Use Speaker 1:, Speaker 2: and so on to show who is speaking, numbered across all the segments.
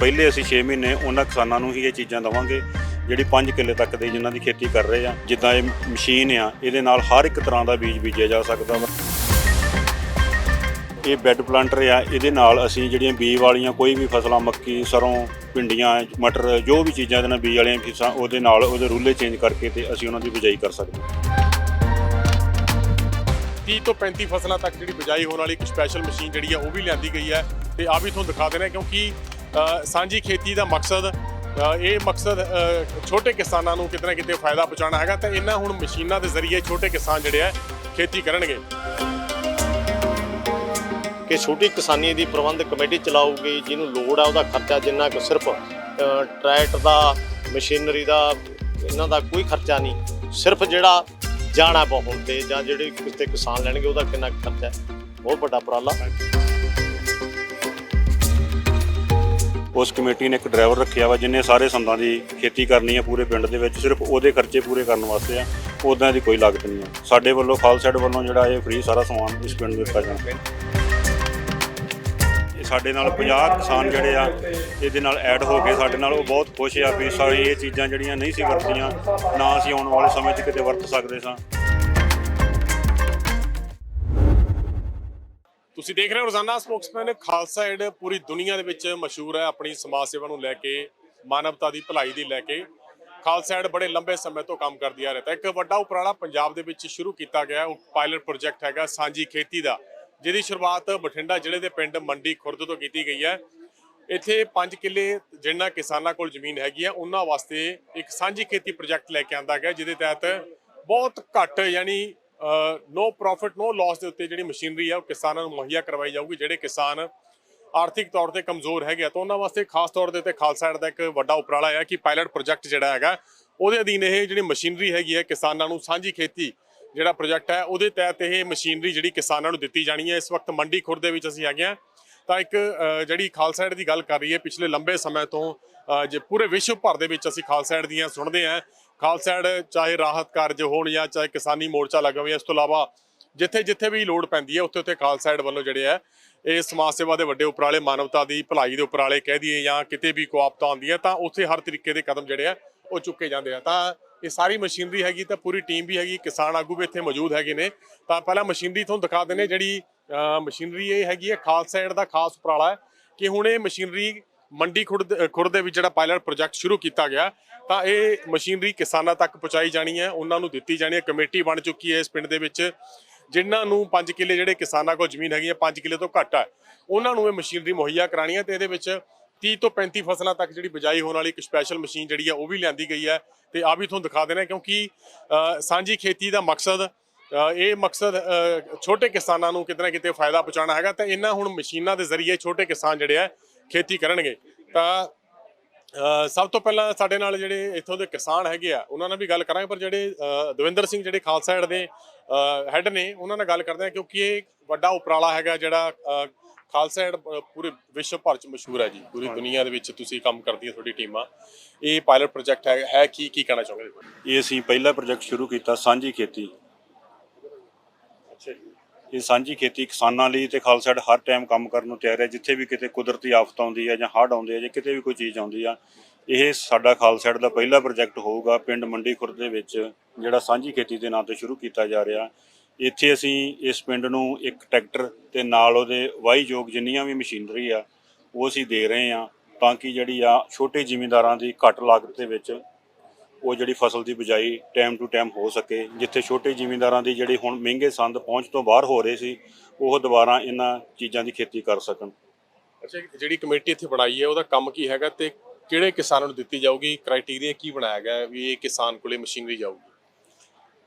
Speaker 1: ਪਹਿਲੇ ਅਸੀਂ 6 ਮਹੀਨੇ ਉਹਨਾਂ ਕਿਸਾਨਾਂ ਨੂੰ ਹੀ ਇਹ ਚੀਜ਼ਾਂ ਦਵਾਂਗੇ, ਜਿਹੜੀ 5 ਕਿੱਲੇ ਤੱਕ ਦੇ ਜਿਨ੍ਹਾਂ ਦੀ ਖੇਤੀ ਕਰ ਰਹੇ ਆ। ਜਿੱਦਾਂ ਇਹ ਮਸ਼ੀਨ ਆ, ਇਹਦੇ ਨਾਲ ਹਰ ਇੱਕ ਤਰ੍ਹਾਂ ਦਾ ਬੀਜ ਬੀਜਿਆ ਜਾ ਸਕਦਾ ਵਾ। ਇਹ ਬੈੱਡ ਪਲਾਂਟਰ ਆ, ਇਹਦੇ ਨਾਲ ਅਸੀਂ ਜਿਹੜੀਆਂ ਬੀਜ ਵਾਲੀਆਂ ਕੋਈ ਵੀ ਫਸਲਾਂ, ਮੱਕੀ, ਸਰੋਂ, ਭਿੰਡੀਆਂ, ਮਟਰ, ਜੋ ਵੀ ਚੀਜ਼ਾਂ ਦੇ ਨਾਲ ਬੀਜ ਵਾਲੀਆਂ ਫੀਸਾਂ ਉਹਦੇ ਨਾਲ ਉਹਦੇ ਰੂਲੇ ਚੇਂਜ ਕਰਕੇ ਤੇ ਅਸੀਂ ਉਹਨਾਂ ਦੀ ਬਿਜਾਈ ਕਰ ਸਕਦੇ ਹਾਂ।
Speaker 2: 30 ਤੋਂ 35 ਫਸਲਾਂ ਤੱਕ ਜਿਹੜੀ ਬਿਜਾਈ ਹੋਣ ਵਾਲੀ ਇੱਕ ਸਪੈਸ਼ਲ ਮਸ਼ੀਨ ਜਿਹੜੀ ਆ, ਉਹ ਵੀ ਲਿਆਂਦੀ ਗਈ ਹੈ ਤੇ ਆ ਵੀ ਤੁਹਾਨੂੰ ਦਿਖਾ ਦੇਣਾ, ਕਿਉਂਕਿ ਸਾਂਝੀ ਖੇਤੀ ਦਾ ਮਕਸਦ ਇਹ ਮਕਸਦ ਛੋਟੇ ਕਿਸਾਨਾਂ ਨੂੰ ਕਿਤੇ ਨਾ ਕਿਤੇ ਫਾਇਦਾ ਪਹੁੰਚਾਉਣਾ ਹੈਗਾ ਤੇ ਇਹਨਾਂ ਹੁਣ ਮਸ਼ੀਨਾਂ ਦੇ ਜ਼ਰੀਏ ਛੋਟੇ ਕਿਸਾਨ ਜਿਹੜੇ ਆ ਖੇਤੀ ਕਰਨਗੇ।
Speaker 3: ਕਿ ਛੋਟੀ ਕਿਸਾਨੀ ਦੀ ਪ੍ਰਬੰਧ ਕਮੇਟੀ ਚਲਾਊਗੀ ਜਿਹਨੂੰ ਲੋੜ ਆ ਉਹਦਾ ਖਰਚਾ ਜਿੰਨਾ ਕੁ ਸਿਰਫ ਅ, ਟਰੈਕਟਰ ਦਾ ਮਸ਼ੀਨਰੀ ਦਾ ਇਹਨਾਂ ਦਾ ਕੋਈ ਖਰਚਾ ਨਹੀਂ। ਸਿਰਫ ਜਿਹੜਾ ਜਾਣਾ ਪਾਉਣ ਤੇ ਜਾਂ ਜਿਹੜੇ ਕਿਤੇ ਕਿਸਾਨ ਲੈਣਗੇ ਉਹਦਾ ਕਿੰਨਾ ਕੁ ਖਰਚਾ ਬਹੁਤ ਵੱਡਾ ਉਪਰਾਲਾ।
Speaker 1: ਉਸ ਕਮੇਟੀ ਨੇ ਇੱਕ ਡਰਾਈਵਰ ਰੱਖਿਆ ਵਾ ਜਿਨੇ ਸਾਰੇ ਸੰਦਾਂ ਦੀ ਖੇਤੀ ਕਰਨੀ ਆ ਪੂਰੇ ਪਿੰਡ ਦੇ ਵਿੱਚ, ਸਿਰਫ ਉਹਦੇ ਖਰਚੇ ਪੂਰੇ ਕਰਨ ਵਾਸਤੇ ਆ ਉਦਾਂ ਦੀ ਕੋਈ ਲਾਗਤ ਨਹੀਂ ਆ। ਸਾਡੇ ਵੱਲੋਂ ਖਾਲਸੈਟ ਵੱਲੋਂ ਜਿਹੜਾ ਇਹ ਫ੍ਰੀ ਸਾਰਾ ਸਮਾਨ ਇਸ ਪਿੰਡ ਨੂੰ ਦਿੱਤਾ ਜਾਣਾ। ਇਹ ਸਾਡੇ ਨਾਲ 50 ਕਿਸਾਨ ਜਿਹੜੇ ਆ, ਇਹਦੇ ਨਾਲ ਐਡ ਹੋ ਕੇ ਸਾਡੇ ਨਾਲ ਉਹ ਬਹੁਤ ਖੁਸ਼ ਆ ਵੀ ਸਾਰੀ ਇਹ ਚੀਜ਼ਾਂ ਜਿਹੜੀਆਂ ਨਹੀਂ ਸੀ ਵਰਤੀਆਂ, ਨਾ ਅਸੀਂ ਆਉਣ ਵਾਲੇ ਸਮੇਂ 'ਚ ਕਿਤੇ ਵਰਤ ਸਕਦੇ ਸਾਂ।
Speaker 2: ਤੁਸੀਂ ਦੇਖ ਰਹੇ ਹੋ ਰੋਜ਼ਾਨਾ ਸਪੋਕਸਮੈਨ ਖਾਲਸਾ ਏਡ ਪੂਰੀ ਦੁਨੀਆ ਦੇ ਵਿੱਚ ਮਸ਼ਹੂਰ ਹੈ ਆਪਣੀ ਸਮਾਜ ਸੇਵਾ ਨੂੰ ਲੈ ਕੇ, ਮਾਨਵਤਾ ਦੀ ਭਲਾਈ ਦੀ ਲੈ ਕੇ। ਖਾਲਸਾ ਏਡ ਬੜੇ ਲੰਬੇ ਸਮੇਂ ਤੋਂ ਕੰਮ ਕਰਦੀ ਆ ਰਿਹਾ ਹੈ। ਇੱਕ ਵੱਡਾ ਉਪਰਾਲਾ ਪੰਜਾਬ ਦੇ ਵਿੱਚ ਸ਼ੁਰੂ ਕੀਤਾ ਗਿਆ ਉਹ ਪਾਇਲਟ ਪ੍ਰੋਜੈਕਟ ਹੈਗਾ ਸਾਂਝੀ ਖੇਤੀ ਦਾ, ਜਿਹਦੀ ਸ਼ੁਰੂਆਤ ਬਠਿੰਡਾ ਜ਼ਿਲ੍ਹੇ ਦੇ ਪਿੰਡ ਮੰਡੀ ਖੁਰਦ ਤੋਂ ਕੀਤੀ ਗਈ ਹੈ। ਇੱਥੇ 5 ਕਿੱਲੇ ਜਿਨ੍ਹਾਂ ਕਿਸਾਨਾਂ ਕੋਲ ਜ਼ਮੀਨ ਹੈਗੀ ਆ, ਉਹਨਾਂ ਵਾਸਤੇ ਇੱਕ ਸਾਂਝੀ ਖੇਤੀ ਪ੍ਰੋਜੈਕਟ ਲੈ ਕੇ ਆਂਦਾ ਗਿਆ, ਜਿਹਦੇ ਤਹਿਤ ਬਹੁਤ ਘੱਟ ਯਾਨੀ ਨੋ ਪ੍ਰੋਫਿਟ ਨੋ ਲਾਸ ਦੇ ਉੱਤੇ ਜਿਹੜੀ ਮਸ਼ੀਨਰੀ ਆ, ਉਹ ਕਿਸਾਨਾਂ ਨੂੰ ਮੁਹੱਈਆ ਕਰਵਾਈ ਜਾਊਗੀ, ਜਿਹੜੇ ਕਿਸਾਨ ਆਰਥਿਕ ਤੌਰ ਤੇ ਕਮਜ਼ੋਰ ਹੈਗੇ ਆ। ਤਾਂ ਉਹਨਾਂ ਵਾਸਤੇ ਖਾਸ ਤੌਰ ਦੇ ਉੱਤੇ ਖਾਲਸਾ ਐਡ ਦਾ ਇੱਕ ਵੱਡਾ ਉਪਰਾਲਾ ਹੈ ਕਿ ਪਾਇਲਟ ਪ੍ਰੋਜੈਕਟ ਜਿਹੜਾ ਹੈਗਾ, ਉਹਦੇ ਅਧੀਨ ਇਹ ਜਿਹੜੀ ਮਸ਼ੀਨਰੀ ਹੈਗੀ ਹੈ ਕਿਸਾਨਾਂ ਨੂੰ ਸਾਂਝੀ ਖੇਤੀ ਜਿਹੜਾ ਪ੍ਰੋਜੈਕਟ ਹੈ, ਉਹਦੇ ਤਹਿਤ ਇਹ ਮਸ਼ੀਨਰੀ ਜਿਹੜੀ ਕਿਸਾਨਾਂ ਨੂੰ ਦਿੱਤੀ ਜਾਣੀ ਹੈ। ਇਸ ਵਕਤ ਮੰਡੀ ਖੁਰ ਦੇ ਵਿੱਚ ਅਸੀਂ ਹੈਗੇ ਹਾਂ ਤਾਂ ਇੱਕ ਜਿਹੜੀ ਖਾਲਸਾ ਐਡ ਦੀ ਗੱਲ ਕਰ ਰਹੀ ਹੈ, ਪਿਛਲੇ ਲੰਬੇ ਸਮੇਂ ਤੋਂ ਜੇ ਪੂਰੇ ਵਿਸ਼ਵ ਭਰ ਦੇ ਵਿੱਚ ਅਸੀਂ ਖਾਲਸਾ ਐਡ ਦੀਆਂ ਸੁਣਦੇ ਹਾਂ ਖਾਲਸਾ ਐਡ ਚਾਹੇ ਰਾਹਤ ਕਾਰਜ ਹੋਣ ਜਾਂ ਚਾਹੇ ਕਿਸਾਨੀ ਮੋਰਚਾ ਲੱਗਾ ਹੋਵੇ ਇਸ ਤੋਂ ਇਲਾਵਾ ਜਿੱਥੇ ਜਿੱਥੇ ਵੀ ਲੋੜ ਪੈਂਦੀ ਹੈ, ਉੱਥੇ ਉੱਥੇ ਖਾਲਸਾ ਐਡ ਵੱਲੋਂ ਜਿਹੜੇ ਆ ਇਹ ਸਮਾਜ ਸੇਵਾ ਦੇ ਵੱਡੇ ਉਪਰਾਲੇ, ਮਾਨਵਤਾ ਦੀ ਭਲਾਈ ਦੇ ਉਪਰਾਲੇ ਕਹਿ ਦਈਏ ਜਾਂ ਕਿਤੇ ਵੀ ਕੋਈ ਆਪਤਾ ਆਉਂਦੀ ਹੈ, ਤਾਂ ਉੱਥੇ ਹਰ ਤਰੀਕੇ ਦੇ ਕਦਮ ਜਿਹੜੇ ਆ ਉਹ ਚੁੱਕੇ ਜਾਂਦੇ ਆ। ਤਾਂ ਇਹ ਸਾਰੀ ਮਸ਼ੀਨਰੀ ਹੈਗੀ, ਤਾਂ ਪੂਰੀ ਟੀਮ ਵੀ ਹੈਗੀ, ਕਿਸਾਨ ਆਗੂ ਵੀ ਇੱਥੇ ਮੌਜੂਦ ਹੈਗੇ ਨੇ। ਤਾਂ ਪਹਿਲਾਂ ਮਸ਼ੀਨਰੀ ਤੁਹਾਨੂੰ ਦਿਖਾ ਦਿੰਦੇ ਜਿਹੜੀ ਮਸ਼ੀਨਰੀ ਇਹ ਹੈਗੀ ਹੈ ਖਾਲਸਾ ਏਡ ਦਾ ਖਾਸ ਉਪਰਾਲਾ ਹੈ ਕਿ ਹੁਣ ਇਹ ਮਸ਼ੀਨਰੀ ਮੰਡੀ ਖੁਰਦ ਖੁਰਦ ਦੇ ਵਿੱਚ ਜਿਹੜਾ ਪਾਇਲਟ ਪ੍ਰੋਜੈਕਟ ਸ਼ੁਰੂ ਕੀਤਾ ਗਿਆ, ਤਾਂ ਇਹ ਮਸ਼ੀਨਰੀ ਕਿਸਾਨਾਂ ਤੱਕ ਪਹੁੰਚਾਈ ਜਾਣੀ ਹੈ, ਉਹਨਾਂ ਨੂੰ ਦਿੱਤੀ ਜਾਣੀ ਹੈ, ਕਮੇਟੀ ਬਣ ਚੁੱਕੀ ਹੈ ਇਸ ਪਿੰਡ ਦੇ ਵਿੱਚ, ਜਿਨ੍ਹਾਂ ਨੂੰ 5 ਕਿੱਲੇ ਜਿਹੜੇ ਕਿਸਾਨਾਂ ਕੋਲ ਜ਼ਮੀਨ ਹੈਗੀ ਹੈ 5 ਕਿੱਲੇ ਤੋਂ ਘੱਟ ਹੈ। ਉਹਨਾਂ ਨੂੰ ਇਹ ਮਸ਼ੀਨਰੀ ਮੁਹੱਈਆ ਕਰਾਣੀ ਹੈ ਤੇ ਇਹਦੇ ਵਿੱਚ 30 ਤੋਂ 35 ਫਸਲਾਂ ਤੱਕ ਜਿਹੜੀ ਬਿਜਾਈ ਹੋਣ ਵਾਲੀ ਇੱਕ ਸਪੈਸ਼ਲ ਮਸ਼ੀਨ ਜਿਹੜੀ ਹੈ, ਉਹ ਵੀ ਲਿਆਂਦੀ ਗਈ ਹੈ ਤੇ ਆ ਵੀ ਤੁਹਾਨੂੰ ਦਿਖਾ ਦੇਣਾ ਕਿਉਂਕਿ ਸਾਂਝੀ ਖੇਤੀ ਦਾ ਮਕਸਦ ਇਹ ਮਕਸਦ ਛੋਟੇ ਕਿਸਾਨਾਂ ਨੂੰ ਕਿਤੇ ਨਾ ਕਿਤੇ ਫਾਇਦਾ ਪਹੁੰਚਾਉਣਾ ਹੈਗਾ, ਤਾਂ ਇਹਨਾਂ ਹੁਣ ਮਸ਼ੀਨਾਂ ਦੇ ਜ਼ਰੀਏ ਛੋਟੇ ਕਿਸਾਨ ਜਿਹੜੇ ਆ ਖੇਤੀ ਕਰਨਗੇ ਤਾਂ ਸਭ ਤੋਂ ਪਹਿਲਾਂ ਸਾਡੇ ਨਾਲ ਜਿਹੜੇ ਇੱਥੋਂ ਦੇ ਕਿਸਾਨ ਹੈਗੇ ਆ ਉਹਨਾਂ ਨਾਲ ਵੀ ਗੱਲ ਕਰਾਂਗੇ ਪਰ ਜਿਹੜੇ ਦਵਿੰਦਰ ਸਿੰਘ ਜਿਹੜੇ ਖਾਲਸਾ ਏਡ ਦੇ ਹੈੱਡ ਨੇ ਉਹਨਾਂ ਨਾਲ ਗੱਲ ਕਰਦੇ ਆ ਕਿਉਂਕਿ ਇਹ ਵੱਡਾ ਉਪਰਾਲਾ ਹੈਗਾ ਜਿਹੜਾ ਖਾਲਸਾ ਅ, ਪੂਰੇ ਵਿਸ਼ਵ ਭਰ ਚ ਮਸ਼ਹੂਰ ਹੈ ਜੀ ਪੂਰੀ ਦੁਨੀਆ ਦੇ ਵਿੱਚ ਤੁਸੀਂ ਕੰਮ ਕਰਦੀ ਹੈ ਤੁਹਾਡੀ ਟੀਮਾਂ। ਇਹ ਪਾਇਲਟ ਪ੍ਰੋਜੈਕਟ ਹੈ ਹੈ ਕੀ ਕੀ ਕਹਿਣਾ ਚਾਹੋਗੇ?
Speaker 1: ਇਹ ਅਸੀਂ ਪਹਿਲਾ ਪ੍ਰੋਜੈਕਟ ਸ਼ੁਰੂ ਕੀਤਾ ਸਾਂਝੀ ਖੇਤੀ।
Speaker 2: ਅੱਛਾ ਜੀ।
Speaker 1: ਇਹ ਸਾਂਝੀ ਖੇਤੀ ਕਿਸਾਨਾਂ ਲਈ ਤੇ ਖਾਲਸਾ ਏਡ ਹਰ ਟਾਈਮ ਕੰਮ ਕਰਨ ਨੂੰ ਤਿਆਰ ਹੈ, ਜਿੱਥੇ ਵੀ ਕਿਤੇ ਕੁਦਰਤੀ ਆਫਤ ਆਉਂਦੀ ਹੈ ਜਾਂ ਹੜ੍ਹ ਆਉਂਦੇ ਆ ਜਾਂ ਕਿਤੇ ਵੀ ਕੋਈ ਚੀਜ਼ ਆਉਂਦੀ ਆ, ਇਹ ਸਾਡਾ ਖਾਲਸਾ ਏਡ ਦਾ ਪਹਿਲਾ ਪ੍ਰੋਜੈਕਟ ਹੋਊਗਾ ਪਿੰਡ ਮੰਡੀ ਖੁਰਦ ਦੇ ਵਿੱਚ, ਜਿਹੜਾ ਸਾਂਝੀ ਖੇਤੀ ਦੇ ਨਾਂ ਤੇ ਸ਼ੁਰੂ ਕੀਤਾ ਜਾ ਰਿਹਾ। ਇੱਥੇ ਅਸੀਂ ਇਸ ਪਿੰਡ ਨੂੰ ਇੱਕ ਟਰੈਕਟਰ ਤੇ ਨਾਲ ਉਹਦੇ ਵਾਹੀਯੋਗ ਜਿੰਨੀਆਂ ਵੀ ਮਸ਼ੀਨਰੀ ਆ, ਉਹ ਅਸੀਂ ਦੇ ਰਹੇ ਆ, ਤਾਂ ਕਿ ਜਿਹੜੀ ਆ ਛੋਟੇ ਜ਼ਿਮੀਂਦਾਰਾਂ ਦੀ ਘੱਟ ਲਾਗਤ ਦੇ ਵਿੱਚ ਉਹ ਜਿਹੜੀ ਫਸਲ ਦੀ ਬਿਜਾਈ ਟਾਈਮ ਟੂ ਟਾਈਮ ਹੋ ਸਕੇ ਜਿੱਥੇ ਛੋਟੇ ਜ਼ਿਮੀਂਦਾਰਾਂ ਦੀ ਜਿਹੜੀ ਹੁਣ ਮਹਿੰਗੇ ਸੰਦ ਪਹੁੰਚ ਤੋਂ ਬਾਹਰ ਹੋ ਰਹੇ ਸੀ ਉਹ ਦੁਬਾਰਾ ਇਹਨਾਂ ਚੀਜ਼ਾਂ ਦੀ ਖੇਤੀ ਕਰ ਸਕਣ
Speaker 2: ਅੱਛਾ ਜਿਹੜੀ ਕਮੇਟੀ ਇੱਥੇ ਬਣਾਈ ਹੈ ਉਹਦਾ ਕੰਮ ਕੀ ਹੈਗਾ ਤੇ ਕਿਹੜੇ ਕਿਸਾਨਾਂ ਨੂੰ ਦਿੱਤੀ ਜਾਊਗੀ ਕ੍ਰਾਈਟੇਰੀਆ ਕੀ ਬਣਾਇਆ ਗਿਆ ਵੀ ਇਹ ਕਿਸਾਨ ਕੋਲੇ ਮਸ਼ੀਨਰੀ ਜਾਊਗੀ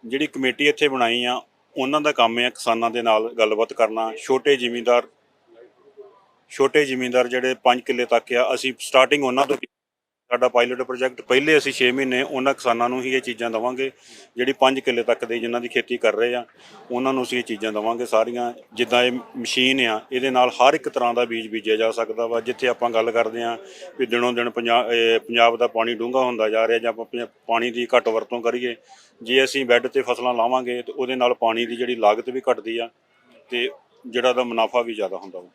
Speaker 1: ਜਿਹੜੀ ਕਮੇਟੀ ਇੱਥੇ ਬਣਾਈ ਆ ਉਹਨਾਂ ਦਾ ਕੰਮ ਹੈ ਕਿਸਾਨਾਂ ਦੇ ਨਾਲ ਗੱਲਬਾਤ ਕਰਨਾ ਛੋਟੇ ਜ਼ਿਮੀਂਦਾਰ ਛੋਟੇ ਜ਼ਿਮੀਂਦਾਰ ਜਿਹੜੇ 5 ਕਿੱਲੇ ਤੱਕ ਆ ਅਸੀਂ ਸਟਾਰਟਿੰਗ ਉਹਨਾਂ ਤੋਂ। ਸਾਡਾ ਪਾਇਲਟ ਪ੍ਰੋਜੈਕਟ ਪਹਿਲੇ ਅਸੀਂ 6 ਮਹੀਨੇ ਉਹਨਾਂ ਕਿਸਾਨਾਂ ਨੂੰ ਹੀ ਇਹ ਚੀਜ਼ਾਂ ਦਵਾਂਗੇ, ਜਿਹੜੀ 5 ਕਿੱਲੇ ਤੱਕ ਦੇ ਜਿਨ੍ਹਾਂ ਦੀ ਖੇਤੀ ਕਰ ਰਹੇ ਆ, ਉਹਨਾਂ ਨੂੰ ਅਸੀਂ ਇਹ ਚੀਜ਼ਾਂ ਦਵਾਂਗੇ ਸਾਰੀਆਂ, ਜਿੱਦਾਂ ਇਹ ਮਸ਼ੀਨ ਆ, ਇਹਦੇ ਨਾਲ ਹਰ ਇੱਕ ਤਰ੍ਹਾਂ ਦਾ ਬੀਜ ਬੀਜਿਆ ਜਾ ਸਕਦਾ ਵਾ, ਜਿੱਥੇ ਆਪਾਂ ਗੱਲ ਕਰਦੇ ਆ ਵੀ ਦਿਨੋਂ ਦਿਨ ਪੰਜਾਬ ਪੰਜਾਬ ਦਾ ਪਾਣੀ ਡੂੰਘਾ ਹੁੰਦਾ ਜਾ ਰਿਹਾ ਜਾਂ ਆਪਾਂ ਪੰਜਾ- ਪਾਣੀ ਦੀ ਘੱਟ ਵਰਤੋਂ ਕਰੀਏ, ਜੇ ਅਸੀਂ ਬੈੱਡ ਤੇ ਫਸਲਾਂ ਲਾਵਾਂਗੇ ਤੇ ਉਹਦੇ ਨਾਲ ਪਾਣੀ ਦੀ ਜਿਹੜੀ ਲਾਗਤ ਵੀ ਘਟਦੀ ਆ ਤੇ ਜਿਹੜਾ ਦਾ ਮੁਨਾਫਾ ਵੀ ਜ਼ਿਆਦਾ ਹੁੰਦਾ ਵਾ।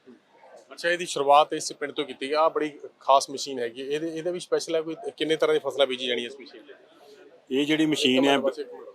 Speaker 2: ਅੱਛਾ ਇਹਦੀ ਸ਼ੁਰੂਆਤ ਇਸ ਪਿੰਡ ਤੋਂ ਕੀਤੀ ਗਈ। ਆ ਬੜੀ ਖਾਸ ਮਸ਼ੀਨ ਹੈਗੀ। ਇਹਦੇ ਇਹਦੇ ਵੀ ਸਪੈਸ਼ਲ ਹੈ ਕੋਈ? ਕਿੰਨੇ ਤਰ੍ਹਾਂ ਦੀ ਫਸਲਾਂ ਬੀਜੀ ਜਾਣੀ ਇਸ ਮਸ਼ੀਨ
Speaker 1: ਇਹ ਜਿਹੜੀ ਮਸ਼ੀਨ ਹੈ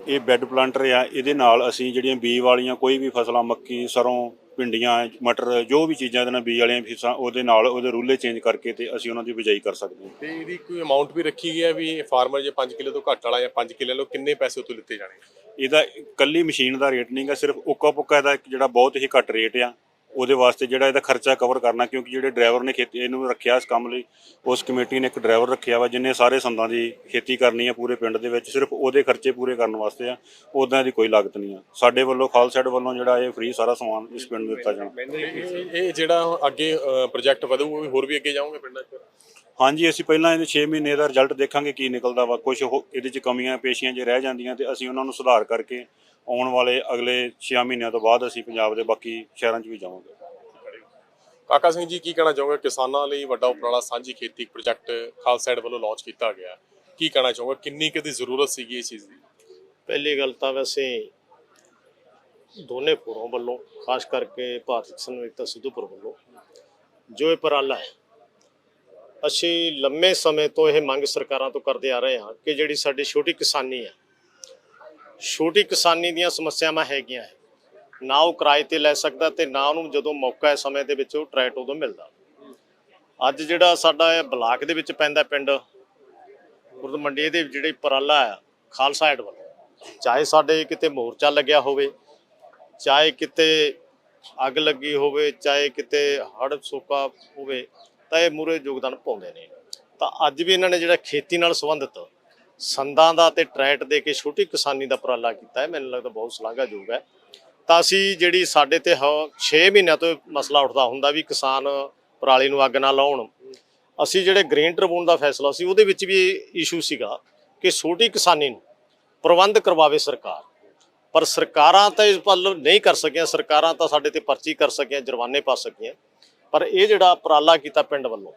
Speaker 1: ਇਹ ਬੈੱਡ ਪਲਾਂਟਰ ਆ। ਇਹਦੇ ਨਾਲ ਅਸੀਂ ਜਿਹੜੀਆਂ ਬੀ ਵਾਲੀਆਂ ਕੋਈ ਵੀ ਫਸਲਾਂ ਮੱਕੀ ਸਰੋਂ ਭਿੰਡੀਆਂ ਮਟਰ ਜੋ ਵੀ ਚੀਜ਼ਾਂ ਇਹਦੇ ਨਾਲ ਬੀ ਵਾਲੀਆਂ ਫੀਸਾਂ ਉਹਦੇ ਨਾਲ ਉਹਦੇ ਰੂਲੇ ਚੇਂਜ ਕਰਕੇ ਤੇ ਅਸੀਂ ਉਹਨਾਂ ਦੀ ਬਿਜਾਈ ਕਰ ਸਕਦੇ ਹਾਂ।
Speaker 2: ਤੇ ਇਹਦੀ ਕੋਈ ਅਮਾਉਂਟ ਵੀ ਰੱਖੀ ਗਈ ਹੈ ਵੀ ਫਾਰਮਰ ਜੇ 5 ਕਿਲੋ ਤੋਂ ਘੱਟ ਵਾਲਾ ਜਾਂ 5 ਕਿਲੋ ਲੋ ਕਿੰਨੇ ਪੈਸੇ ਉਤੋਂ ਲਿੱਤੇ ਜਾਣੇ
Speaker 1: ਇਹਦਾ ਕੱਲੀ ਮਸ਼ੀਨ ਦਾ ਰੇਟ ਨਹੀਂਗਾ ਸਿਰਫ ਉੱਕਾ ਪੁੱਕਾ ਇਹਦਾ ਇੱਕ ਜਿਹੜਾ ਬਹੁਤ ਹੀ ਘੱਟ ਰੇਟ ਆ। ਉਹਦੇ ਵਾਸਤੇ ਜਿਹੜਾ ਇਹਦਾ ਖਰਚਾ ਕਵਰ ਕਰਨਾ ਕਿਉਂਕਿ ਜਿਹੜੇ ਡਰਾਈਵਰ ਨੇ ਖੇਤੀ ਇਹਨੂੰ ਰੱਖਿਆ ਇਸ ਕੰਮ ਲਈ ਉਸ ਕਮੇਟੀ ਨੇ ਇੱਕ ਡਰਾਈਵਰ ਰੱਖਿਆ ਵਾ ਜਿੰਨੇ ਸਾਰੇ ਸੰਦਾਂ ਦੀ ਖੇਤੀ ਕਰਨੀ ਆ ਪੂਰੇ ਪਿੰਡ ਦੇ ਵਿੱਚ ਸਿਰਫ ਉਹਦੇ ਖਰਚੇ ਪੂਰੇ ਕਰਨ ਵਾਸਤੇ ਆ ਉਦਾਂ ਦੀ ਕੋਈ ਲਾਗਤ ਨਹੀਂ ਆ। ਸਾਡੇ ਵੱਲੋਂ ਖਾਲਸਾ ਏਡ ਵੱਲੋਂ ਜਿਹੜਾ ਇਹ ਫ੍ਰੀ ਸਾਰਾ ਸਮਾਨ ਇਸ ਪਿੰਡ ਨੂੰ ਦਿੱਤਾ ਜਾਣਾ।
Speaker 2: ਇਹ ਜਿਹੜਾ ਅੱਗੇ ਪ੍ਰੋਜੈਕਟ ਵਧੂ ਉਹ ਵੀ ਹੋਰ ਵੀ ਅੱਗੇ ਜਾਓਗੇ ਪਿੰਡਾਂ 'ਚ?
Speaker 1: ਹਾਂਜੀ ਅਸੀਂ ਪਹਿਲਾਂ ਇਹਦੇ 6 ਮਹੀਨੇ ਦਾ ਰਿਜ਼ਲਟ ਦੇਖਾਂਗੇ ਕੀ ਨਿਕਲਦਾ ਵਾ। ਕੁਝ ਇਹਦੇ 'ਚ ਕਮੀਆਂ ਪੇਸ਼ੀਆਂ ਜੇ ਰਹਿ ਜਾਂਦੀਆਂ ਤੇ ਅਸੀਂ ਉਹਨਾਂ ਨੂੰ ਸੁਧਾਰ ਕਰਕੇ ਆਉਣ ਵਾਲੇ ਅਗਲੇ 6 ਮਹੀਨਿਆਂ ਤੋਂ ਬਾਅਦ ਅਸੀਂ ਪੰਜਾਬ ਦੇ ਬਾਕੀ ਸ਼ਹਿਰਾਂ 'ਚ ਵੀ ਜਾਵਾਂਗੇ।
Speaker 2: ਕਾਕਾ ਸਿੰਘ ਜੀ ਕੀ ਕਹਿਣਾ ਚਾਹੋਗੇ? ਕਿਸਾਨਾਂ ਲਈ ਵੱਡਾ ਉਪਰਾਲਾ ਸਾਂਝੀ ਖੇਤੀ ਪ੍ਰੋਜੈਕਟ ਖਾਲਸਾ ਵੱਲੋਂ ਲਾਂਚ ਕੀਤਾ ਗਿਆ। ਕੀ ਕਹਿਣਾ ਚਾਹੋਗੇ? ਕਿੰਨੀ ਕੁ ਦੀ ਜ਼ਰੂਰਤ ਸੀਗੀ ਇਸ ਚੀਜ਼ ਦੀ?
Speaker 3: ਪਹਿਲੀ ਗੱਲ ਤਾਂ ਵੈਸੇ ਦੋਨੇ ਫੋਰਾਂ ਵੱਲੋਂ ਖਾਸ ਕਰਕੇ ਭਾਰਤ ਕਿਸਾਨ ਏਕਤਾ ਸਿੱਧੂਪੁਰ ਵੱਲੋਂ ਜੋ ਇਹ ਉਪਰਾਲਾ ਹੈ ਅਸੀਂ ਲੰਮੇ ਸਮੇਂ ਤੋਂ ਇਹ ਮੰਗ ਸਰਕਾਰਾਂ ਤੋਂ ਕਰਦੇ ਆ ਰਹੇ ਹਾਂ ਕਿ ਜਿਹੜੀ ਸਾਡੀ ਛੋਟੀ ਕਿਸਾਨੀ ਹੈ ਛੋਟੀ ਕਿਸਾਨੀ ਦੀਆਂ ਸਮੱਸਿਆਵਾਂ ਹੈਗੀਆਂ ਨਾ ਉਹ ਕਿਰਾਏ ਤੇ ਲੈ ਸਕਦਾ ਤੇ ਨਾ ਉਹਨੂੰ ਜਦੋਂ ਮੌਕਾ ਹੈ ਸਮੇਂ ਦੇ ਵਿੱਚ ਉਹ ਟਰੈਟ ਉਦੋਂ ਮਿਲਦਾ। ਅੱਜ ਜਿਹੜਾ ਸਾਡਾ ਇਹ ਬਲਾਕ ਦੇ ਵਿੱਚ ਪੈਂਦਾ ਪਿੰਡ, ਗੁਰਦ ਮੰਡੀ ਦੇ ਜਿਹੜੇ ਉਪਰਾਲਾ ਆ ਖਾਲਸਾ ਐਡ ਵੱਲੋਂ, ਚਾਹੇ ਸਾਡੇ ਕਿਤੇ ਮੋਰਚਾ ਲੱਗਿਆ ਹੋਵੇ, ਚਾਹੇ ਕਿਤੇ ਅੱਗ ਲੱਗੀ ਹੋਵੇ, ਚਾਹੇ ਕਿਤੇ ਹੜ੍ਹ ਸੋਕਾ ਹੋਵੇ, ਤਾਂ ਇਹ ਮੂਰੇ ਯੋਗਦਾਨ ਪਾਉਂਦੇ ਨੇ। ਤਾਂ ਅੱਜ ਵੀ ਇਹਨਾਂ ਨੇ ਜਿਹੜਾ ਖੇਤੀ ਨਾਲ ਸੰਬੰਧਿਤ ਸੰਦਾਂ ਦਾ ਤੇ ਟਰੈਟ ਦੇ ਕੇ ਛੋਟੀ ਕਿਸਾਨੀ ਦਾ ਉਪਰਾਲਾ ਕੀਤਾ ਹੈ, ਮੈਨੂੰ ਲੱਗਦਾ ਬਹੁਤ ਸ਼ਲਾਘਾਯੋਗ ਹੈ। ਤਾਂ ਅਸੀਂ ਜਿਹੜੀ ਸਾਡੇ ਤੇ 6 ਮਹੀਨਿਆਂ ਤੋਂ ਮਸਲਾ ਉੱਠਦਾ ਹੁੰਦਾ ਵੀ ਕਿਸਾਨ ਪਰਾਲੀ ਨੂੰ ਅੱਗ ਨਾ ਲਾਉਣ। ਅਸੀਂ ਜਿਹੜੇ ਗ੍ਰੀਨ ਟ੍ਰਿਬਿਊਨ ਦਾ ਫੈਸਲਾ ਸੀ, ਉਹਦੇ ਵਿੱਚ ਵੀ ਇਸ਼ੂ ਸੀਗਾ ਕਿ ਛੋਟੀ ਕਿਸਾਨੀ ਨੂੰ ਪ੍ਰਬੰਧ ਕਰਵਾਵੇ ਸਰਕਾਰ। ਪਰ ਸਰਕਾਰਾਂ ਤਾਂ ਇਸ ਵੱਲ ਨਹੀਂ ਕਰ ਸਕੀਆਂ, ਸਰਕਾਰਾਂ ਤਾਂ ਸਾਡੇ ਤੇ ਪਰਚੀ ਕਰ ਸਕੀਆਂ, ਜੁਰਮਾਨੇ ਪਾ ਸਕੀਆਂ। ਪਰ ਇਹ ਜਿਹੜਾ ਉਪਰਾਲਾ ਕੀਤਾ ਪਿੰਡ ਵੱਲੋਂ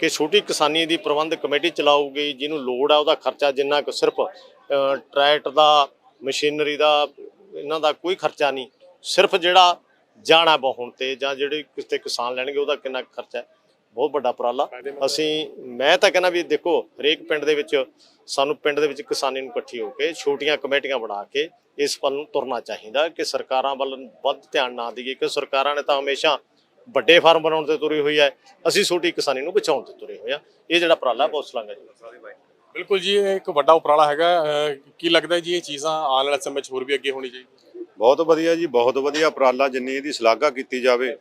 Speaker 3: ਕਿ ਛੋਟੀ ਕਿਸਾਨੀ ਦੀ ਪ੍ਰਬੰਧ ਕਮੇਟੀ ਚਲਾਊਗੀ ਜਿਹਨੂੰ ਲੋੜ ਆ ਉਹਦਾ ਖਰਚਾ ਜਿੰਨਾ ਕੁ ਸਿਰਫ ਅ, ਟਰੈਕਟਰ ਦਾ ਮਸ਼ੀਨਰੀ ਦਾ ਇਹਨਾਂ ਦਾ ਕੋਈ ਖਰਚਾ ਨਹੀਂ ਸਿਰਫ ਜਿਹੜਾ ਜਾਣਾ ਬਹੁਣ ਤੇ ਜਾਂ ਜਿਹੜੇ ਕਿਤੇ ਕਿਸਾਨ ਲੈਣਗੇ ਉਹਦਾ ਕਿੰਨਾ ਕੁ ਖਰਚਾ ਹੈ ਬਹੁਤ ਵੱਡਾ ਉਪਰਾਲਾ। ਅਸੀਂ ਮੈਂ ਤਾਂ ਕਹਿੰਦਾ ਵੀ ਦੇਖੋ ਹਰੇਕ ਪਿੰਡ ਦੇ ਵਿੱਚ ਸਾਨੂੰ ਪਿੰਡ ਦੇ ਵਿੱਚ ਕਿਸਾਨੀ ਨੂੰ ਇਕੱਠੀ ਹੋ ਕੇ ਛੋਟੀਆਂ ਕਮੇਟੀਆਂ ਬਣਾ ਕੇ ਇਸ ਵੱਲ ਨੂੰ ਤੁਰਨਾ ਚਾਹੀਦਾ ਕਿ ਸਰਕਾਰਾਂ ਵੱਲ ਵੱਧ ਧਿਆਨ ਨਾ ਦਈਏ ਕਿ ਸਰਕਾਰਾਂ ਨੇ ਤਾਂ ਹਮੇਸ਼ਾ ਵੱਡੇ ਫਾਰਮ ਬਣਾਉਣ ਤੇ ਤੁਰੀ ਹੋਈ ਹੈ ਅਸੀਂ ਛੋਟੀ ਕਿਸਾਨੀ ਨੂੰ ਬਚਾਉਣ ਤੇ ਤੁਰੇ ਹੋਏ ਆ। ਇਹ ਜਿਹੜਾ ਉਪਰਾਲਾ ਬਹੁਤ ਸ਼ਲਾਘਾ ਜੀ।
Speaker 2: ਬਿਲਕੁਲ ਜੀ ਇਹ ਇੱਕ ਵੱਡਾ ਉਪਰਾਲਾ ਹੈਗਾ। ਕੀ ਲੱਗਦਾ ਜੀ ਇਹ ਚੀਜ਼ਾਂ ਆਉਣ ਵਾਲੇ ਸਮੇਂ 'ਚ ਹੋਰ ਵੀ ਅੱਗੇ ਹੋਣੀ ਚਾਹੀਦੀ?
Speaker 4: ਬਹੁਤ ਵਧੀਆ ਜੀ ਬਹੁਤ ਵਧੀਆ ਉਪਰਾਲਾ ਜਿੰਨੀ ਇਹਦੀ ਸ਼ਲਾਘਾ ਕੀਤੀ ਜਾਵੇ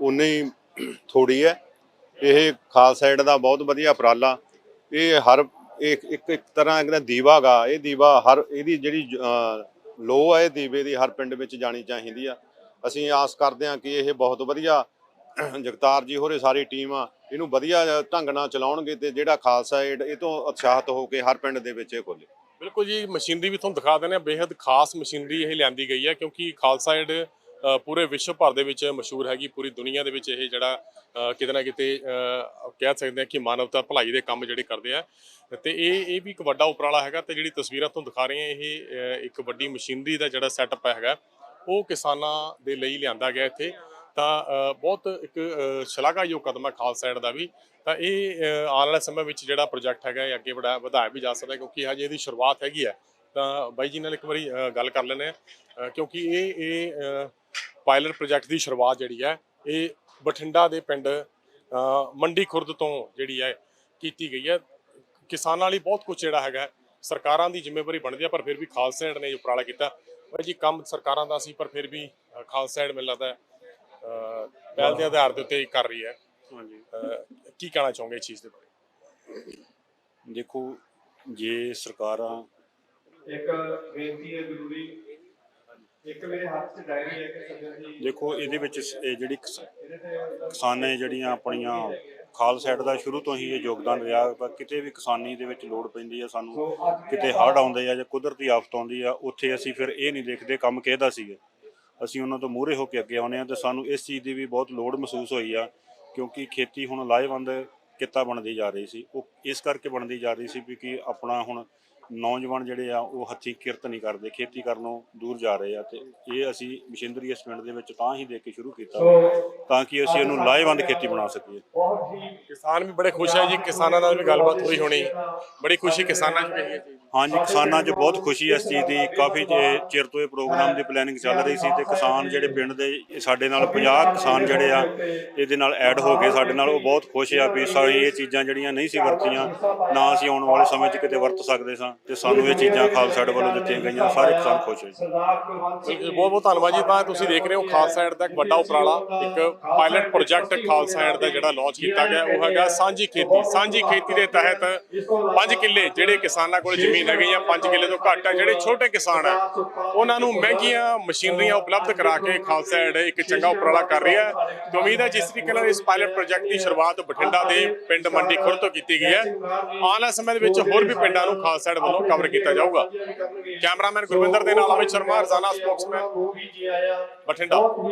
Speaker 4: ਉਨੀ ਹੀ ਥੋੜੀ ਹੈ। ਇਹ ਖਾਲਸਾ ਏਡ ਦਾ ਬਹੁਤ ਵਧੀਆ ਉਪਰਾਲਾ। ਇਹ ਹਰ ਇੱਕ ਇੱਕ ਇੱਕ ਤਰ੍ਹਾਂ ਦਾ ਦੀਵਾ ਗਾ ਇਹ ਦੀਵਾ ਹਰ ਇਹਦੀ ਜਿਹੜੀ ਲੋ ਹੈ ਇਹ ਦੀਵੇ ਦੀ ਹਰ ਪਿੰਡ ਵਿੱਚ ਜਾਣੀ ਚਾਹੀਦੀ ਆ। ਅਸੀਂ ਆਸ ਕਰਦੇ ਹਾਂ ਕਿ ਇਹ ਬਹੁਤ ਵਧੀਆ ਜਗਤਾਰ ਜੀ ਹੋਰੇ ਸਾਰੀ ਟੀਮ ਆ, ਇਹਨੂੰ ਵਧੀਆ ਢੰਗ ਨਾਲ ਚਲਾਉਣਗੇ ਤੇ ਜਿਹੜਾ ਖਾਲਸਾ ਏਡ ਇਹ ਤੋਂ ਉਤਸ਼ਾਹਿਤ ਹੋ ਕੇ ਹਰ ਪਿੰਡ ਦੇ ਵਿੱਚ ਇਹ ਖੋਲੇ।
Speaker 2: ਬਿਲਕੁਲ ਜੀ, ਮਸ਼ੀਨਰੀ ਵੀ ਤੁਹਾਨੂੰ ਦਿਖਾ ਦਿੰਦੇ ਆ ਬੇहद ਖਾਸ ਮਸ਼ੀਨਰੀ ਇਹ ਲਿਆਂਦੀ ਗਈ ਹੈ ਕਿਉਂਕਿ ਖਾਲਸਾ ਏਡ ਪੂਰੇ ਵਿਸ਼ਵ ਭਰ ਦੇ ਵਿੱਚ ਮਸ਼ਹੂਰ ਹੈਗੀ, ਪੂਰੀ ਦੁਨੀਆ ਦੇ ਵਿੱਚ ਇਹ ਜਿਹੜਾ ਕਿਤੇ ਨਾ ਕਿਤੇ ਕਹਿ ਸਕਦੇ ਆ ਕਿ ਮਾਨਵਤਾ ਭਲਾਈ ਦੇ ਕੰਮ ਜਿਹੜੇ ਕਰਦੇ ਆ। ਤੇ ਇਹ ਇਹ ਵੀ ਇੱਕ ਵੱਡਾ ਉਪਰਾਲਾ ਹੈਗਾ ਤੇ ਜਿਹੜੀ ਤਸਵੀਰਾਂ ਤੁਹਾਨੂੰ ਦਿਖਾ ਰਹੇ ਆ ਇਹ ਇੱਕ ਵੱਡੀ ਮਸ਼ੀਨਰੀ ਦਾ ਜਿਹੜਾ ਸੈਟਅਪ ਹੈਗਾ, ਉਹ ਕਿਸਾਨਾਂ ਦੇ ਲਈ ਲਿਆਂਦਾ ਗਿਆ ਇੱਥੇ। ਤਾਂ ਬਹੁਤ ਇੱਕ ਸ਼ਲਾਘਾਯੋਗ ਕਦਮ ਹੈ ਖਾਲਸਾ ਐਡ ਦਾ ਵੀ। ਤਾਂ ਇਹ ਆਉਣ ਵਾਲੇ ਸਮੇਂ ਵਿੱਚ ਜਿਹੜਾ ਪ੍ਰੋਜੈਕਟ ਹੈਗਾ ਇਹ ਅੱਗੇ ਵਧਾ- ਵਧਾਇਆ ਵੀ ਜਾ ਸਕਦਾ ਕਿਉਂਕਿ ਹਜੇ ਇਹਦੀ ਸ਼ੁਰੂਆਤ ਹੈਗੀ ਹੈ। ਤਾਂ ਬਾਈ ਜੀ ਨਾਲ ਇੱਕ ਵਾਰੀ ਗੱਲ ਕਰ ਲੈਂਦੇ ਆ ਕਿਉਂਕਿ ਇਹ ਇਹ ਪਾਇਲਟ ਪ੍ਰੋਜੈਕਟ ਦੀ ਸ਼ੁਰੂਆਤ ਜਿਹੜੀ ਹੈ, ਇਹ ਬਠਿੰਡਾ ਦੇ ਪਿੰਡ ਮੰਡੀ ਖੁਰਦ ਤੋਂ ਜਿਹੜੀ ਹੈ ਕੀਤੀ ਗਈ ਹੈ। ਕਿਸਾਨਾਂ ਲਈ ਬਹੁਤ ਕੁਝ ਜਿਹੜਾ ਹੈਗਾ, ਸਰਕਾਰਾਂ ਦੀ ਜ਼ਿੰਮੇਵਾਰੀ ਬਣਦੀ ਹੈ, ਪਰ ਫਿਰ ਵੀ ਖਾਲਸਾ ਐਡ ਨੇ ਜੋ ਉਪਰਾਲਾ ਕੀਤਾ। ਬਾਈ ਜੀ, ਕੰਮ ਸਰਕਾਰਾਂ ਦਾ ਸੀ, ਪਰ ਫਿਰ ਵੀ ਖਾਲਸਾ ਐਡ ਮੈਨੂੰ ਲੱਗਦਾ ਪਹਿਲ ਦੇ ਆਧਾਰ ਦੇ ਉੱਤੇ ਹੀ ਕਰ ਰਹੀ ਹੈ।
Speaker 1: ਹਾਂਜੀ।
Speaker 2: ਕੀ ਕਹਿਣਾ ਚਾਹੋਗੇ ਇਸ ਚੀਜ਼ ਦੇ ਬਾਰੇ?
Speaker 1: ਦੇਖੋ ਜੇ ਸਰਕਾਰਾਂ
Speaker 5: ਇੱਕ ਬੇਨਤੀ ਹੈ ਜ਼ਰੂਰੀ ਇੱਕ ਮੇਰੇ ਹੱਥ 'ਚ ਡਾਇਰੀ ਹੈ ਕਿ ਸੱਜਣ ਜੀ
Speaker 1: ਦੇਖੋ ਇਹਦੇ ਵਿੱਚ ਇਹ ਜਿਹੜੀ ਕਿਸਾਨਾਂ ਜਿਹੜੀਆਂ ਆਪਣੀਆਂ ਖਾਲਸਾ ਏਡ ਦਾ ਸ਼ੁਰੂ ਤੋਂ ਹੀ ਇਹ ਯੋਗਦਾਨ ਰਿਹਾ ਵਾ। ਕਿਤੇ ਵੀ ਕਿਸਾਨੀ ਦੇ ਵਿੱਚ ਲੋੜ ਪੈਂਦੀ ਆ ਸਾਨੂੰ ਕਿਤੇ ਹੜ੍ਹ ਆਉਂਦੇ ਆ ਜਾਂ ਕੁਦਰਤੀ ਆਫਤ ਆਉਂਦੀ ਆ ਉੱਥੇ ਅਸੀਂ ਫਿਰ ਇਹ ਨਹੀਂ ਦੇਖਦੇ ਕੰਮ ਕਿਹਦਾ ਸੀਗਾ। ਅਸੀਂ ਉਹਨਾਂ ਤੋਂ ਮੂਹਰੇ ਹੋ ਕੇ ਅੱਗੇ ਆਉਂਦੇ ਆ ਤੇ ਸਾਨੂੰ ਇਸ ਚੀਜ਼ ਦੀ ਵੀ ਬਹੁਤ ਲੋੜ ਮਹਿਸੂਸ ਹੋਈ ਆ ਕਿਉਂਕਿ ਖੇਤੀ ਹੁਣ ਲਾਹੇਵੰਦ ਕਿੱਤਾ ਬਣਦੀ ਜਾ ਰਹੀ ਸੀ। ਉਹ ਇਸ ਕਰਕੇ ਬਣਦੀ ਜਾ ਰਹੀ ਸੀ ਕਿ ਆਪਣਾ ਹੁਣ ਨੌਜਵਾਨ ਜਿਹੜੇ ਆ ਉਹ ਹੱਥੀਂ ਕਿਰਤ ਨਹੀਂ ਕਰਦੇ ਖੇਤੀ ਕਰਨੋਂ ਦੂਰ ਜਾ ਰਹੇ ਆ ਤੇ ਇਹ ਅਸੀਂ ਮਸ਼ੀਨਰੀ ਇਸ ਪਿੰਡ ਦੇ ਵਿੱਚ ਤਾਂ ਹੀ ਦੇ ਕੇ ਸ਼ੁਰੂ ਕੀਤਾ ਤਾਂ ਕਿ ਅਸੀਂ ਇਹਨੂੰ ਲਾਹੇਵੰਦ ਖੇਤੀ ਬਣਾ ਸਕੀਏ।
Speaker 2: ਕਿਸਾਨ ਵੀ ਬੜੇ ਖੁਸ਼ ਹੈ ਜੀ ਕਿਸਾਨਾਂ ਨਾਲ ਵੀ ਗੱਲਬਾਤ ਹੋਈ ਹੋਣੀ। ਬੜੀ ਖੁਸ਼ੀ ਕਿਸਾਨਾਂ 'ਚ ਵੀ ਹੈ ਜੀ।
Speaker 1: ਹਾਂਜੀ, ਕਿਸਾਨਾਂ 'ਚ ਬਹੁਤ ਖੁਸ਼ੀ ਇਸ ਚੀਜ਼ ਦੀ। ਕਾਫੀ ਚਿਰ ਤੋਂ ਇਹ ਪ੍ਰੋਗਰਾਮ ਦੀ ਪਲੈਨਿੰਗ ਚੱਲ ਰਹੀ ਸੀ ਤੇ ਕਿਸਾਨ ਜਿਹੜੇ ਪਿੰਡ ਦੇ ਸਾਡੇ ਨਾਲ 50 ਕਿਸਾਨ ਜਿਹੜੇ ਆ, ਇਹਦੇ ਨਾਲ ਐਡ ਹੋ ਗਏ ਸਾਡੇ ਨਾਲ। ਉਹ ਬਹੁਤ ਖੁਸ਼ ਆ ਵੀ ਸਾਰੀ ਇਹ ਚੀਜ਼ਾਂ ਜਿਹੜੀਆਂ ਨਹੀਂ ਸੀ ਵਰਤੀਆਂ, ਨਾ ਅਸੀਂ ਆਉਣ ਵਾਲੇ ਸਮੇਂ 'ਚ ਕਿਤੇ ਵਰਤ ਸਕਦੇ ਸਾਂ ਤੇ ਸਾਨੂੰ ਇਹ ਚੀਜ਼ਾਂ ਖਾਲਸਾ ਏਡ ਵੱਲੋਂ ਦਿੱਤੀਆਂ ਗਈਆਂ। ਸਾਰੇ ਕਿਸਾਨ ਖੁਸ਼
Speaker 2: ਹੋਏ। ਬਹੁਤ ਬਹੁਤ ਧੰਨਵਾਦ ਜੀ। ਤਾਂ ਤੁਸੀਂ ਦੇਖ ਰਹੇ ਹੋ ਖਾਲਸਾ ਐਡ ਦਾ ਇੱਕ ਵੱਡਾ ਉਪਰਾਲਾ, ਇੱਕ ਪਾਇਲਟ ਪ੍ਰੋਜੈਕਟ ਖਾਲਸਾ ਐਡ ਦਾ ਜਿਹੜਾ ਲਾਂਚ ਕੀਤਾ ਗਿਆ। ਉਹ ਹੈਗਾ ਸਾਂਝੀ ਖੇਤੀ। ਸਾਂਝੀ ਖੇਤੀ ਦੇ ਤਹਿਤ ਪੰਜ ਕਿੱਲੇ ਜਿਹੜੇ ਕਿਸਾਨਾਂ ਕੋਲ ਜ਼ਮੀਨ ਹੈਗੀ ਜਾਂ 5 ਕਿੱਲੇ ਤੋਂ ਘੱਟ ਹੈ ਜਿਹੜੇ ਛੋਟੇ ਕਿਸਾਨ ਹੈ ਉਹਨਾਂ ਨੂੰ ਮਹਿੰਗੀਆਂ ਮਸ਼ੀਨਰੀਆਂ ਉਪਲਬਧ ਕਰਾ ਕੇ ਖਾਲਸਾ ਏਡ ਇੱਕ ਚੰਗਾ ਉਪਰਾਲਾ ਕਰ ਰਿਹਾ ਹੈ। ਤੇ ਉਮੀਦ ਹੈ ਜਿਸ ਤਰੀਕੇ ਨਾਲ ਇਸ ਪਾਇਲਟ ਪ੍ਰੋਜੈਕਟ ਦੀ ਸ਼ੁਰੂਆਤ ਬਠਿੰਡਾ ਦੇ ਪਿੰਡ ਮੰਡੀ ਖੁਰ ਤੋਂ ਕੀਤੀ ਗਈ ਹੈ। ਆਉਣ ਵਾਲੇ ਸਮੇਂ ਦੇ ਵਿੱਚ ਹੋਰ ਵੀ ਪਿੰਡਾਂ ਨੂੰ ਖਾਲਸਾ ਏਡ ਵੱਲੋਂ ਕਵਰ ਕੀਤਾ ਜਾਊਗਾ। ਕੈਮਰਾਮੈਨ ਗੁਰਵਿੰਦਰ ਦੇ ਨਾਲ ਅਮਿਤ ਸ਼ਰਮਾ, ਰਜ਼ਾਨਾ ਸਪੋਕਸਮੈਨ, ਬਠਿੰਡਾ।